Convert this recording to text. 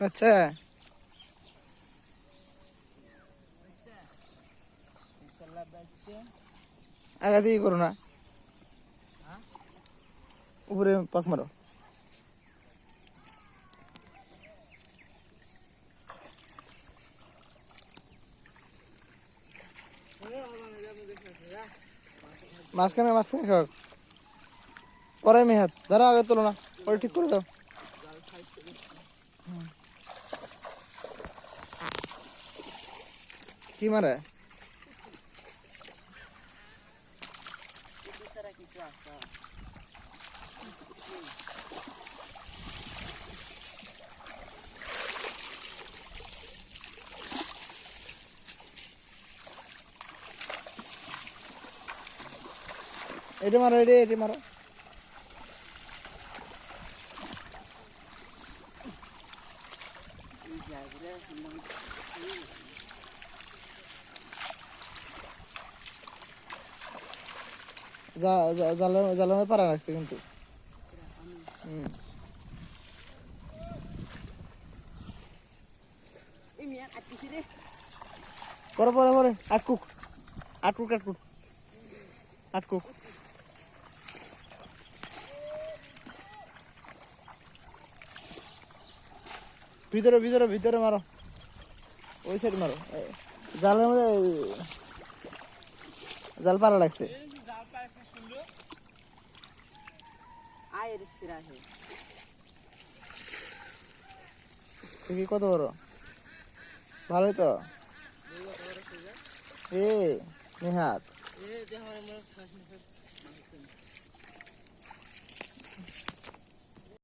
আচ্ছা। আগে দিয়ে করো না। উপরে পাক মারো। মাঝখানে মাঝখানে খাওয়া পরে মেহাত ধরো আগে তোলো না, পরে ঠিক করে দাও। কি মারে? এটা মারো, এটা এটা মারো। জ্বালানো পারা রাখছে কিন্তু। হুম। পরে পরে পরে আটকুক। আটকুক আটকুক। আটকুক। ভিতরে ভিতরে ভিতরে মারো। ওই সাইড মারো। জালের মধ্যে জাল পারা লাগছে। দেখি কত বড়। ভালোই তো। এ, নেহাত।